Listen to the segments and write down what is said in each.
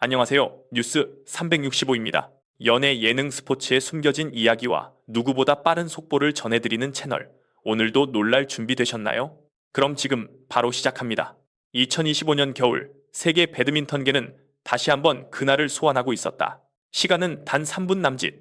안녕하세요. 뉴스 365입니다. 연예 예능 스포츠의 숨겨진 이야기와 누구보다 빠른 속보를 전해드리는 채널. 오늘도 놀랄 준비 되셨나요? 그럼 지금 바로 시작합니다. 2025년 겨울 세계 배드민턴계는 다시 한번 그날을 소환하고 있었다. 시간은 단 3분 남짓.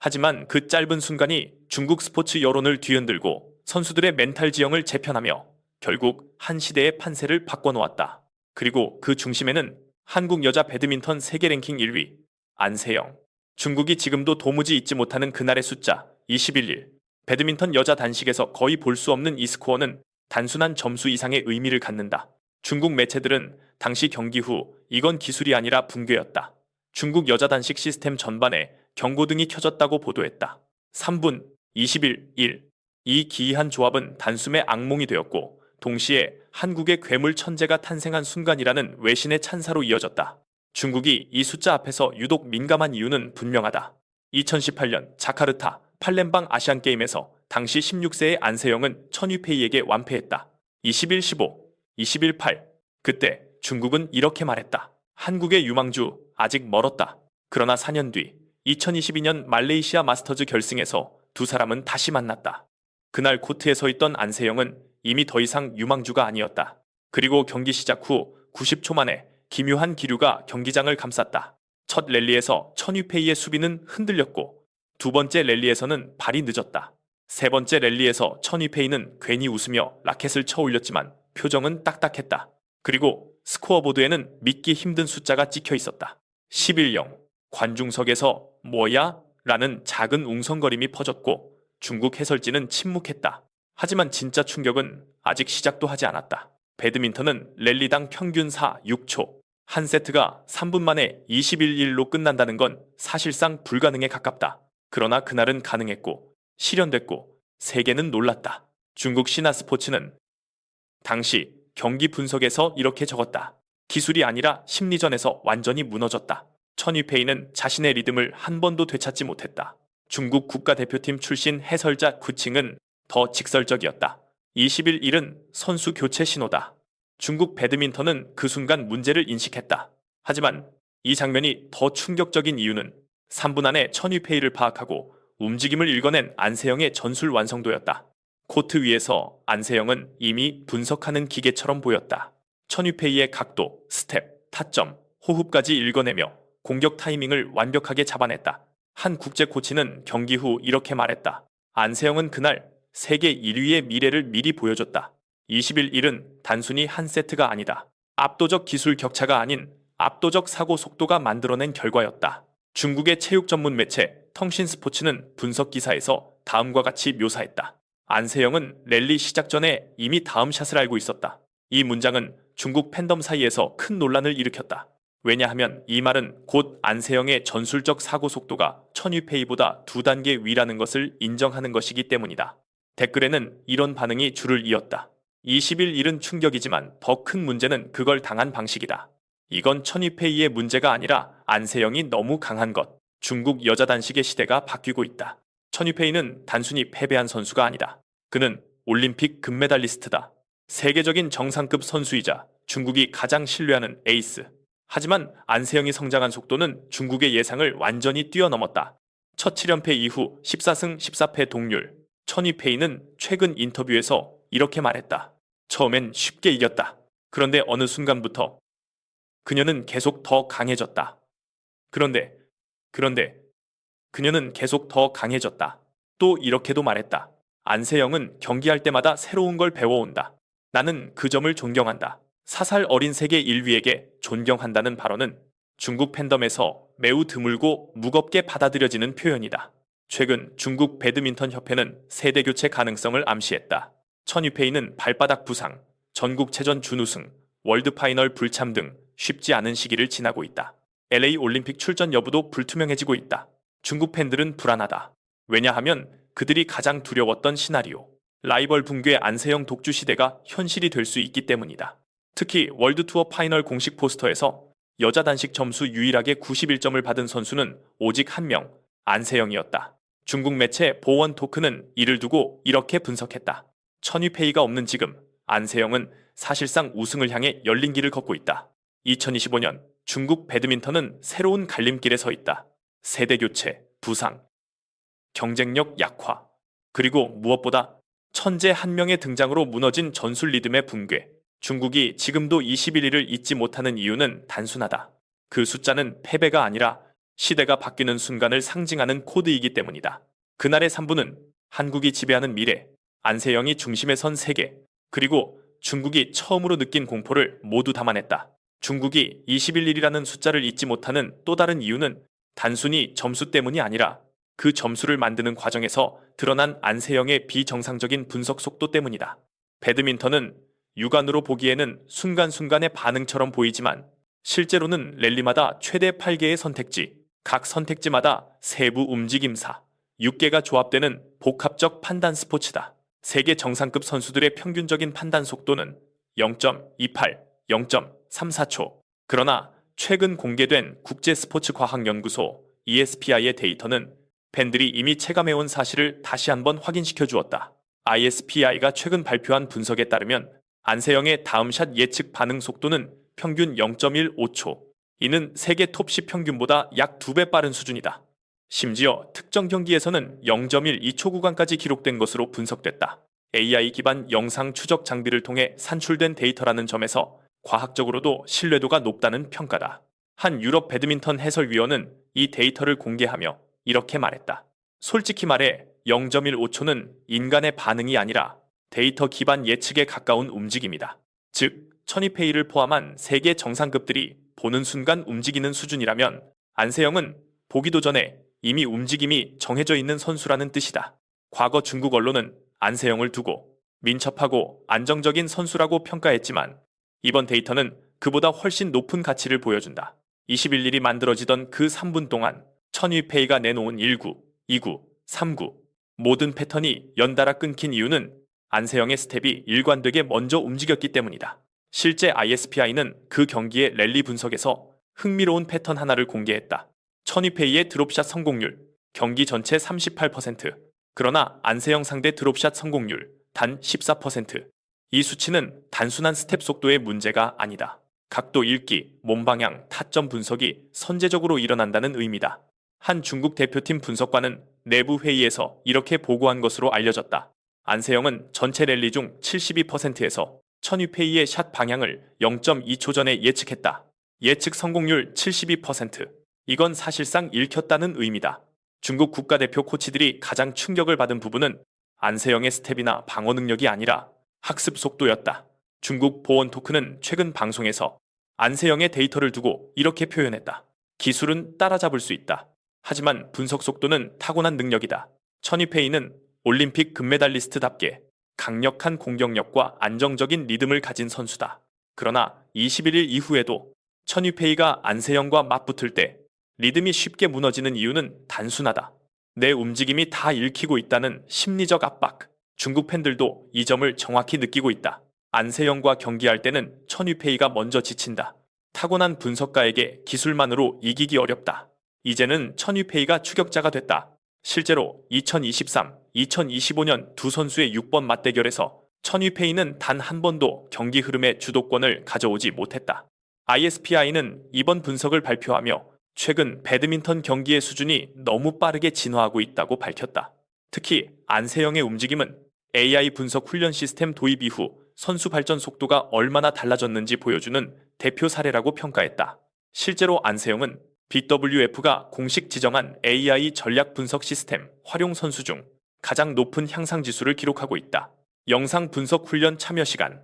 하지만 그 짧은 순간이 중국 스포츠 여론을 뒤흔들고 선수들의 멘탈 지형을 재편하며 결국 한 시대의 판세를 바꿔놓았다. 그리고 그 중심에는 한국 여자 배드민턴 세계 랭킹 1위 안세영. 중국이 지금도 도무지 잊지 못하는 그날의 숫자 21일. 배드민턴 여자 단식에서 거의 볼 수 없는 이 스코어는 단순한 점수 이상의 의미를 갖는다. 중국 매체들은 당시 경기 후 이건 기술이 아니라 붕괴였다. 중국 여자 단식 시스템 전반에 경고등이 켜졌다고 보도했다. 3분 21, 1. 이 기이한 조합은 단숨에 악몽이 되었고 동시에 한국의 괴물 천재가 탄생한 순간이라는 외신의 찬사로 이어졌다. 중국이 이 숫자 앞에서 유독 민감한 이유는 분명하다. 2018년 자카르타 팔렘방 아시안게임에서 당시 16세의 안세영은 천유페이에게 완패했다. 21-15, 21-8. 그때 중국은 이렇게 말했다. 한국의 유망주 아직 멀었다. 그러나 4년 뒤 2022년 말레이시아 마스터즈 결승에서 두 사람은 다시 만났다. 그날 코트에 서 있던 안세영은 이미 더 이상 유망주가 아니었다. 그리고 경기 시작 후 90초 만에 기묘한 기류가 경기장을 감쌌다. 첫 랠리에서 천유페이의 수비는 흔들렸고 두 번째 랠리에서는 발이 늦었다. 세 번째 랠리에서 천유페이는 괜히 웃으며 라켓을 쳐 올렸지만 표정은 딱딱했다. 그리고 스코어보드에는 믿기 힘든 숫자가 찍혀 있었다. 11영. 관중석에서 뭐야? 라는 작은 웅성거림이 퍼졌고 중국 해설진은 침묵했다. 하지만 진짜 충격은 아직 시작도 하지 않았다. 배드민턴은 랠리당 평균 4, 6초. 한 세트가 3분 만에 21일로 끝난다는 건 사실상 불가능에 가깝다. 그러나 그날은 가능했고 실현됐고 세계는 놀랐다. 중국 신화 스포츠는 당시 경기 분석에서 이렇게 적었다. 기술이 아니라 심리전에서 완전히 무너졌다. 천유페이는 자신의 리듬을 한 번도 되찾지 못했다. 중국 국가대표팀 출신 해설자 구칭은 더 직설적이었다. 20일 일은 선수 교체 신호다. 중국 배드민턴은 그 순간 문제를 인식했다. 하지만 이 장면이 더 충격적인 이유는 3분 안에 천유페이를 파악하고 움직임을 읽어낸 안세영의 전술 완성도였다. 코트 위에서 안세영은 이미 분석하는 기계처럼 보였다. 천유페이의 각도, 스텝, 타점, 호흡까지 읽어내며 공격 타이밍을 완벽하게 잡아냈다. 한 국제 코치는 경기 후 이렇게 말했다. 안세영은 그날 세계 1위의 미래를 미리 보여줬다. 20일 일은 단순히 한 세트가 아니다. 압도적 기술 격차가 아닌 압도적 사고 속도가 만들어낸 결과였다. 중국의 체육 전문 매체 텅신 스포츠는 분석 기사에서 다음과 같이 묘사했다. 안세영은 랠리 시작 전에 이미 다음 샷을 알고 있었다. 이 문장은 중국 팬덤 사이에서 큰 논란을 일으켰다. 왜냐하면 이 말은 곧 안세영의 전술적 사고 속도가 천유페이보다 두 단계 위라는 것을 인정하는 것이기 때문이다. 댓글에는 이런 반응이 줄을 이었다. 20일 일은 충격이지만 더 큰 문제는 그걸 당한 방식이다. 이건 천이페이의 문제가 아니라 안세영이 너무 강한 것. 중국 여자 단식의 시대가 바뀌고 있다. 천이페이는 단순히 패배한 선수가 아니다. 그는 올림픽 금메달리스트다. 세계적인 정상급 선수이자 중국이 가장 신뢰하는 에이스. 하지만 안세영이 성장한 속도는 중국의 예상을 완전히 뛰어넘었다. 첫 7연패 이후 14승 14패 동률. 천이페이는 최근 인터뷰에서 이렇게 말했다. 처음엔 쉽게 이겼다. 그런데 어느 순간부터 그녀는 계속 더 강해졌다. 그런데, 그런데, 그녀는 계속 더 강해졌다. 또 이렇게도 말했다. 안세영은 경기할 때마다 새로운 걸 배워온다. 나는 그 점을 존경한다. 사살 어린 세계 1위에게 존경한다는 발언은 중국 팬덤에서 매우 드물고 무겁게 받아들여지는 표현이다. 최근 중국 배드민턴 협회는 세대 교체 가능성을 암시했다. 천유페이는 발바닥 부상, 전국체전 준우승, 월드파이널 불참 등 쉽지 않은 시기를 지나고 있다. LA 올림픽 출전 여부도 불투명해지고 있다. 중국 팬들은 불안하다. 왜냐하면 그들이 가장 두려웠던 시나리오. 라이벌 붕괴 안세영 독주 시대가 현실이 될 수 있기 때문이다. 특히 월드투어 파이널 공식 포스터에서 여자 단식 점수 유일하게 91점을 받은 선수는 오직 한 명, 안세영이었다. 중국 매체 보원 토크는 이를 두고 이렇게 분석했다. 천위페이가 없는 지금 안세영은 사실상 우승을 향해 열린 길을 걷고 있다. 2025년 중국 배드민턴은 새로운 갈림길에 서 있다. 세대 교체, 부상, 경쟁력 약화, 그리고 무엇보다 천재 한 명의 등장으로 무너진 전술 리듬의 붕괴. 중국이 지금도 21위를 잊지 못하는 이유는 단순하다. 그 숫자는 패배가 아니라 시대가 바뀌는 순간을 상징하는 코드이기 때문이다. 그날의 3부는 한국이 지배하는 미래, 안세영이 중심에 선 세계, 그리고 중국이 처음으로 느낀 공포를 모두 담아냈다. 중국이 21일이라는 숫자를 잊지 못하는 또 다른 이유는 단순히 점수 때문이 아니라 그 점수를 만드는 과정에서 드러난 안세영의 비정상적인 분석 속도 때문이다. 배드민턴은 육안으로 보기에는 순간순간의 반응처럼 보이지만 실제로는 랠리마다 최대 8개의 선택지, 각 선택지마다 세부 움직임사, 6개가 조합되는 복합적 판단 스포츠다. 세계 정상급 선수들의 평균적인 판단 속도는 0.28, 0.34초. 그러나 최근 공개된 국제 스포츠 과학 연구소 ESPI의 데이터는 팬들이 이미 체감해온 사실을 다시 한번 확인시켜 주었다. ISPI가 최근 발표한 분석에 따르면 안세영의 다음 샷 예측 반응 속도는 평균 0.15초. 이는 세계 톱10 평균보다 약 2배 빠른 수준이다. 심지어 특정 경기에서는 0.12초 구간까지 기록된 것으로 분석됐다. AI 기반 영상 추적 장비를 통해 산출된 데이터라는 점에서 과학적으로도 신뢰도가 높다는 평가다. 한 유럽 배드민턴 해설위원은 이 데이터를 공개하며 이렇게 말했다. 솔직히 말해 0.15초는 인간의 반응이 아니라 데이터 기반 예측에 가까운 움직임이다. 즉, 천이페이를 포함한 세계 정상급들이 보는 순간 움직이는 수준이라면 안세영은 보기도 전에 이미 움직임이 정해져 있는 선수라는 뜻이다. 과거 중국 언론은 안세영을 두고 민첩하고 안정적인 선수라고 평가했지만 이번 데이터는 그보다 훨씬 높은 가치를 보여준다. 21일이 만들어지던 그 3분 동안 천위페이가 내놓은 1구, 2구, 3구 모든 패턴이 연달아 끊긴 이유는 안세영의 스텝이 일관되게 먼저 움직였기 때문이다. 실제 ISPI는 그 경기의 랠리 분석에서 흥미로운 패턴 하나를 공개했다. 천위페이의 드롭샷 성공률, 경기 전체 38%, 그러나 안세영 상대 드롭샷 성공률 단 14%. 이 수치는 단순한 스텝 속도의 문제가 아니다. 각도 읽기, 몸 방향, 타점 분석이 선제적으로 일어난다는 의미다. 한 중국 대표팀 분석관은 내부 회의에서 이렇게 보고한 것으로 알려졌다. 안세영은 전체 랠리 중 72%에서 천위페이의 샷 방향을 0.2초 전에 예측했다. 예측 성공률 72%. 이건 사실상 읽혔다는 의미다. 중국 국가대표 코치들이 가장 충격을 받은 부분은 안세영의 스텝이나 방어 능력이 아니라 학습 속도였다. 중국 보원 토크는 최근 방송에서 안세영의 데이터를 두고 이렇게 표현했다. 기술은 따라잡을 수 있다. 하지만 분석 속도는 타고난 능력이다. 천이페이는 올림픽 금메달리스트답게 강력한 공격력과 안정적인 리듬을 가진 선수다. 그러나 21일 이후에도 천유페이가 안세영과 맞붙을 때 리듬이 쉽게 무너지는 이유는 단순하다. 내 움직임이 다 읽히고 있다는 심리적 압박. 중국 팬들도 이 점을 정확히 느끼고 있다. 안세영과 경기할 때는 천유페이가 먼저 지친다. 타고난 분석가에게 기술만으로 이기기 어렵다. 이제는 천유페이가 추격자가 됐다. 실제로 2023, 2025년 두 선수의 6번 맞대결에서 천위페이는 단 한 번도 경기 흐름의 주도권을 가져오지 못했다. ISPI는 이번 분석을 발표하며 최근 배드민턴 경기의 수준이 너무 빠르게 진화하고 있다고 밝혔다. 특히 안세영의 움직임은 AI 분석 훈련 시스템 도입 이후 선수 발전 속도가 얼마나 달라졌는지 보여주는 대표 사례라고 평가했다. 실제로 안세영은 BWF가 공식 지정한 AI 전략 분석 시스템 활용 선수 중 가장 높은 향상 지수를 기록하고 있다. 영상 분석 훈련 참여 시간,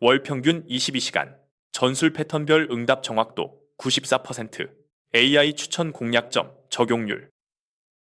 월 평균 22시간, 전술 패턴별 응답 정확도 94%, AI 추천 공략점 적용률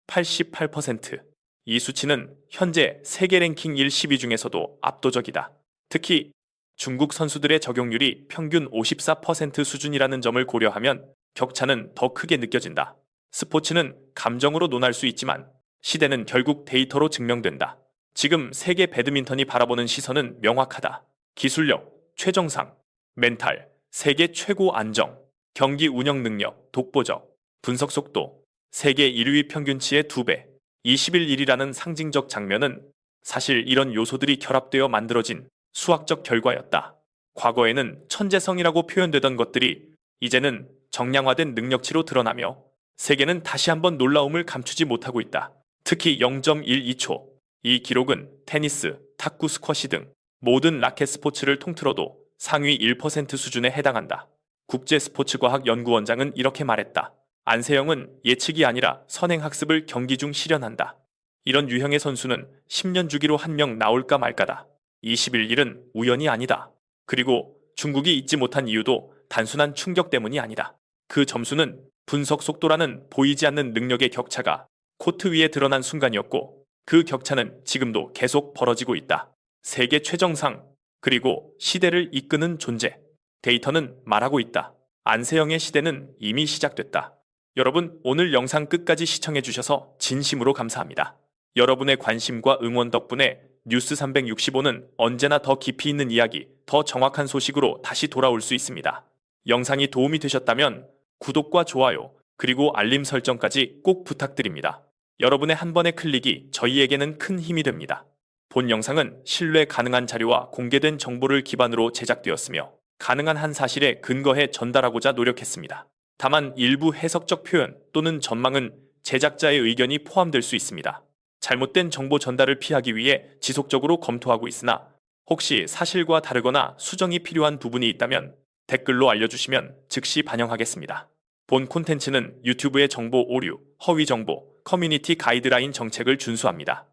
88%. 이 수치는 현재 세계 랭킹 1, 10위 중에서도 압도적이다. 특히 중국 선수들의 적용률이 평균 54% 수준이라는 점을 고려하면 격차는 더 크게 느껴진다. 스포츠는 감정으로 논할 수 있지만 시대는 결국 데이터로 증명된다. 지금 세계 배드민턴이 바라보는 시선은 명확하다. 기술력, 최정상, 멘탈, 세계 최고 안정, 경기 운영 능력, 독보적, 분석 속도, 세계 1위 평균치의 2배, 21일이라는 상징적 장면은 사실 이런 요소들이 결합되어 만들어진 수학적 결과였다. 과거에는 천재성이라고 표현되던 것들이 이제는 정량화된 능력치로 드러나며 세계는 다시 한번 놀라움을 감추지 못하고 있다. 특히 0.12초. 이 기록은 테니스, 탁구 스쿼시 등 모든 라켓 스포츠를 통틀어도 상위 1% 수준에 해당한다. 국제 스포츠과학 연구원장은 이렇게 말했다. 안세영은 예측이 아니라 선행학습을 경기 중 실현한다. 이런 유형의 선수는 10년 주기로 한 명 나올까 말까다. 21일은 우연이 아니다. 그리고 중국이 잊지 못한 이유도 단순한 충격 때문이 아니다. 그 점수는 분석 속도라는 보이지 않는 능력의 격차가 코트 위에 드러난 순간이었고 그 격차는 지금도 계속 벌어지고 있다. 세계 최정상 그리고 시대를 이끄는 존재. 데이터는 말하고 있다. 안세영의 시대는 이미 시작됐다. 여러분 오늘 영상 끝까지 시청해 주셔서 진심으로 감사합니다. 여러분의 관심과 응원 덕분에 뉴스 365는 언제나 더 깊이 있는 이야기, 더 정확한 소식으로 다시 돌아올 수 있습니다. 영상이 도움이 되셨다면 구독과 좋아요, 그리고 알림 설정까지 꼭 부탁드립니다. 여러분의 한 번의 클릭이 저희에게는 큰 힘이 됩니다. 본 영상은 신뢰 가능한 자료와 공개된 정보를 기반으로 제작되었으며 가능한 한 사실에 근거해 전달하고자 노력했습니다. 다만 일부 해석적 표현 또는 전망은 제작자의 의견이 포함될 수 있습니다. 잘못된 정보 전달을 피하기 위해 지속적으로 검토하고 있으나 혹시 사실과 다르거나 수정이 필요한 부분이 있다면 댓글로 알려주시면 즉시 반영하겠습니다. 본 콘텐츠는 유튜브의 정보 오류, 허위 정보, 커뮤니티 가이드라인 정책을 준수합니다.